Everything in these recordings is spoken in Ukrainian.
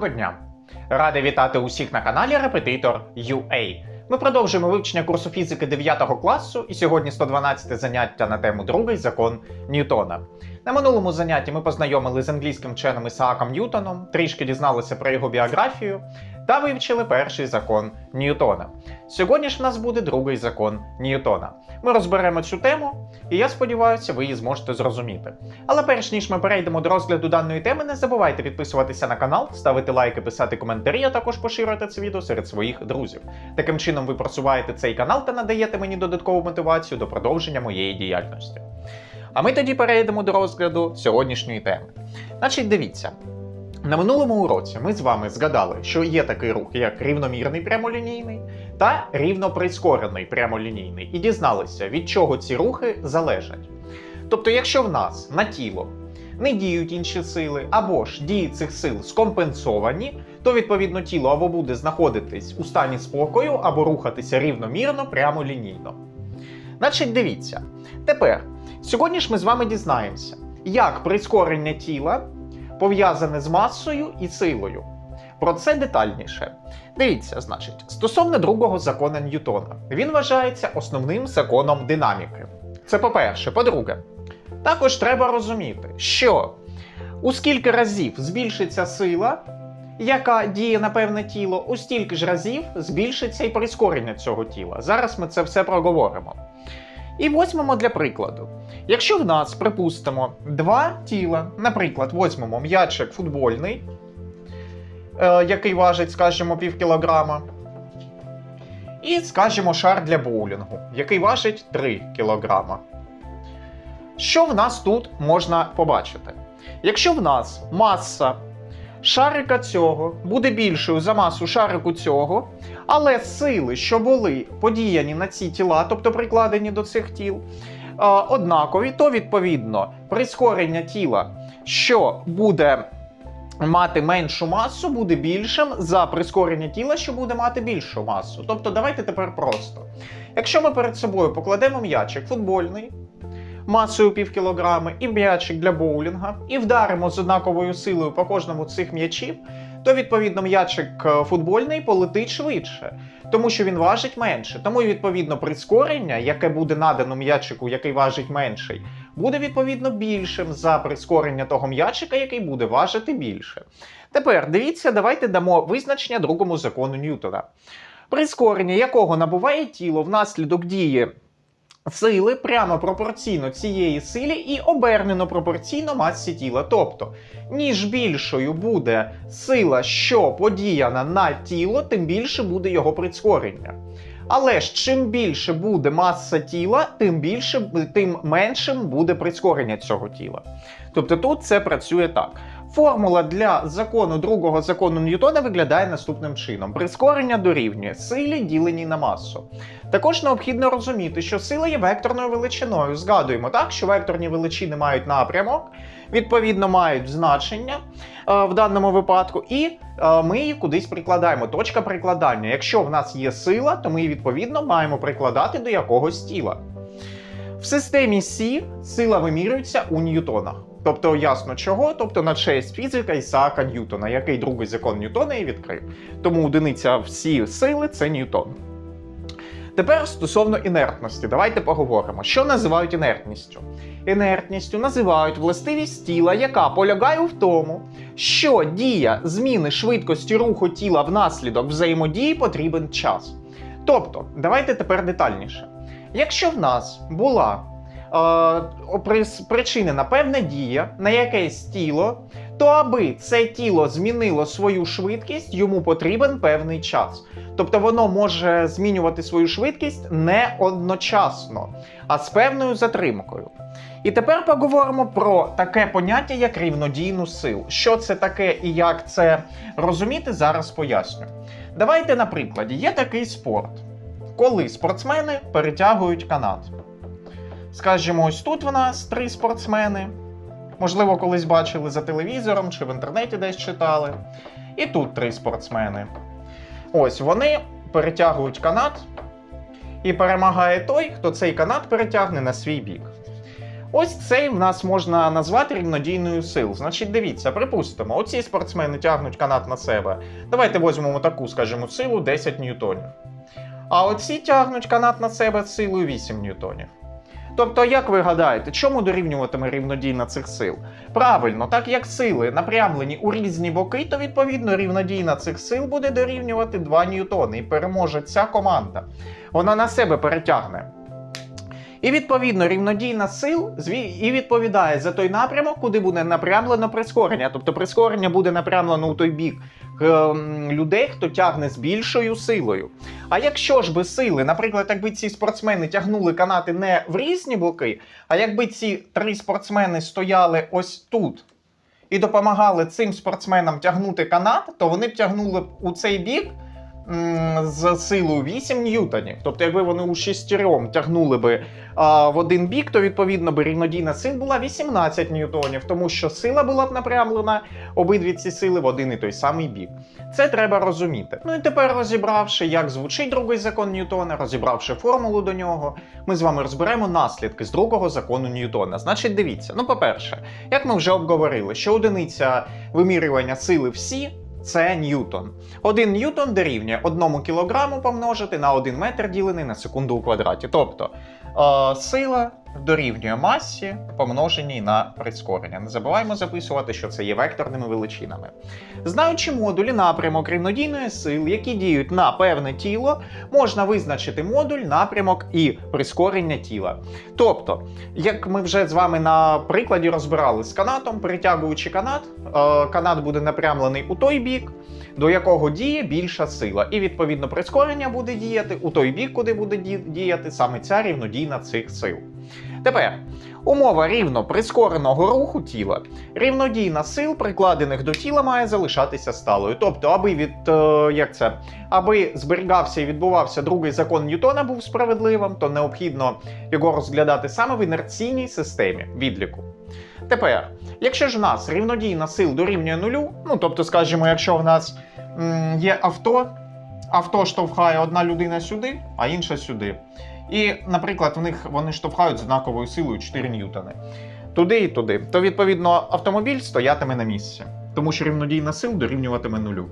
Доброго дня! Радий вітати усіх на каналі Репетитор UA. Ми продовжуємо вивчення курсу фізики 9 класу, і сьогодні 112 заняття на тему другий закон Ньютона. На минулому занятті ми познайомили з англійським вченим Ісааком Ньютоном, трішки дізналися про його біографію та вивчили перший закон Ньютона. Сьогодні ж в нас буде другий закон Ньютона. Ми розберемо цю тему, і я сподіваюся, ви її зможете зрозуміти. Але перш ніж ми перейдемо до розгляду даної теми, не забувайте підписуватися на канал, ставити лайки, писати коментарі, а також поширювати це відео серед своїх друзів. Таким чином ви просуваєте цей канал та надаєте мені додаткову мотивацію до продовження моєї діяльності. А ми тоді перейдемо до розгляду сьогоднішньої теми. Значить, дивіться. На минулому уроці ми з вами згадали, що є такий рух, як рівномірний прямолінійний та рівноприскорений прямолінійний, і дізналися, від чого ці рухи залежать. Тобто, якщо в нас на тіло не діють інші сили, або ж дії цих сил скомпенсовані, то відповідно тіло або буде знаходитись у стані спокою, або рухатися рівномірно прямолінійно. Значить, дивіться. Тепер, сьогодні ж ми з вами дізнаємося, як прискорення тіла пов'язане з масою і силою. Про це детальніше. Дивіться, значить, стосовно другого закону Ньютона, він вважається основним законом динаміки. Це по-перше. По-друге, також треба розуміти, що у скільки разів збільшиться сила, яка діє на певне тіло, у стільки ж разів збільшиться і прискорення цього тіла. Зараз ми це все проговоримо. І возьмемо для прикладу. Якщо в нас, припустимо, два тіла, наприклад, возьмемо м'ячик футбольний, е, який важить, скажімо, пів кілограма, і, скажімо, шар для боулінгу, який важить 3 кілограма. Що в нас тут можна побачити? Якщо в нас маса шарика цього буде більшою за масу шарику цього, але сили, що були подіяні на ці тіла, тобто прикладені до цих тіл, однакові, то відповідно прискорення тіла, що буде мати меншу масу, буде більшим за прискорення тіла, що буде мати більшу масу. Тобто, давайте тепер просто. Якщо ми перед собою покладемо м'ячик футбольний. Масою пів кілограми і м'ячик для боулінга, і вдаримо з однаковою силою по кожному з цих м'ячів, то відповідно м'ячик е, футбольний полетить швидше, тому що він важить менше. Тому відповідно прискорення, яке буде надано м'ячику, який важить менший, буде відповідно більшим за прискорення того м'ячика, який буде важити більше. Тепер дивіться, давайте дамо визначення другому закону Ньютона, прискорення якого набуває тіло внаслідок дії. Сили прямо пропорційно цієї силі і обернено пропорційно масі тіла. Тобто, ніж більшою буде сила, що подіяна на тіло, тим більше буде його прискорення. Але ж чим більше буде маса тіла, тим більше тим меншим буде прискорення цього тіла. Тобто тут це працює так. Формула для закону другого закону Ньютона виглядає наступним чином: прискорення дорівнює силі, діленій на масу. Також необхідно розуміти, що сила є векторною величиною. Згадуємо так, що векторні величини мають напрямок, відповідно мають значення е, в даному випадку, і е, ми її кудись прикладаємо. Точка прикладання. Якщо в нас є сила, то ми її відповідно маємо прикладати до якогось тіла. В системі Сі сила вимірюється у ньютонах. Тобто ясно чого, тобто на честь фізика Ісаака Ньютона, який другий закон Ньютона і відкрив. Тому одиниця всі сили це Ньютон. Тепер стосовно інертності, давайте поговоримо, що називають інертністю. Інертністю називають властивість тіла, яка полягає в тому, що дія зміни швидкості руху тіла внаслідок взаємодії потрібен час. Тобто, давайте тепер детальніше. Якщо в нас була е, причинена певна дія на якесь тіло, то аби це тіло змінило свою швидкість, йому потрібен певний час. Тобто воно може змінювати свою швидкість не одночасно, а з певною затримкою. І тепер поговоримо про таке поняття, як рівнодійну силу. Що це таке і як це розуміти, зараз поясню. Давайте, на прикладі, є такий спорт, коли спортсмени перетягують канат. Скажімо, ось тут в нас три спортсмени. Можливо, колись бачили за телевізором чи в інтернеті десь читали. І тут три спортсмени. Ось вони перетягують канат, і перемагає той, хто цей канат перетягне на свій бік. Ось цей в нас можна назвати рівнодійною сил. Значить, дивіться, припустимо, оці спортсмени тягнуть канат на себе. Давайте візьмемо таку, скажімо, силу 10 ньютонів. А оці тягнуть канат на себе силою 8 ньютонів. Тобто, як ви гадаєте, чому дорівнюватиме рівнодійна цих сил? Правильно, так як сили напрямлені у різні боки, то відповідно рівнодійна цих сил буде дорівнювати 2 ньютони і переможе ця команда. Вона на себе перетягне. І відповідно рівнодійна сил і відповідає за той напрямок, куди буде напрямлено прискорення. Тобто прискорення буде напрямлено у той бік ем, людей, хто тягне з більшою силою. А якщо ж би сили, наприклад, якби ці спортсмени тягнули канати не в різні боки, а якби ці три спортсмени стояли ось тут і допомагали цим спортсменам тягнути канат, то вони б тягнули б у цей бік м, з силою 8 ньютонів. Тобто, якби вони у шестером тягнули би а, в один бік, то відповідно би рівнодійна сил була 18 ньютонів, тому що сила була б напрямлена обидві ці сили в один і той самий бік. Це треба розуміти. Ну і тепер розібравши, як звучить другий закон Ньютона, розібравши формулу до нього, ми з вами розберемо наслідки з другого закону Ньютона. Значить, дивіться, ну по-перше, як ми вже обговорили, що одиниця вимірювання сили всі. Це Ньютон. Один Ньютон дорівнює 1 кілограму помножити на 1 метр ділений на секунду у квадраті. Тобто е, сила дорівнює масі помноженій на прискорення. Не забуваємо записувати, що це є векторними величинами. Знаючи модулі напрямок рівнодійної сили, які діють на певне тіло, можна визначити модуль, напрямок і прискорення тіла. Тобто, як ми вже з вами на прикладі розбирали з канатом, перетягуючи канат, е, канат буде напрямлений у той бік, до якого діє більша сила, і відповідно прискорення буде діяти у той бік, куди буде діяти саме ця рівнодійна цих сил. Тепер умова рівно прискореного руху тіла. Рівнодійна сил, прикладених до тіла, має залишатися сталою. Тобто, аби від е, як це, аби зберігався і відбувався другий закон Ньютона був справедливим, то необхідно його розглядати саме в інерційній системі відліку. Тепер, якщо ж в нас рівнодійна сил дорівнює нулю, ну тобто, скажімо, якщо в нас м, є авто, авто штовхає одна людина сюди, а інша сюди. І, наприклад, в них вони штовхають з однаковою силою 4 ньютони. Туди і туди. То, відповідно, автомобіль стоятиме на місці, тому що рівнодійна сил дорівнюватиме нулю.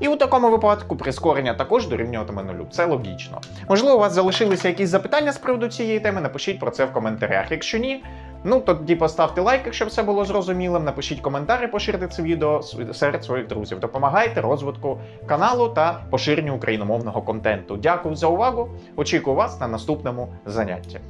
І у такому випадку прискорення також дорівнюватиме нулю. Це логічно. Можливо, у вас залишилися якісь запитання з приводу цієї теми, напишіть про це в коментарях. Якщо ні, ну тоді поставте лайк, якщо все було зрозумілим. Напишіть коментар і поширте це відео серед своїх друзів. Допомагайте розвитку каналу та поширенню україномовного контенту. Дякую за увагу. Очікую вас на наступному занятті.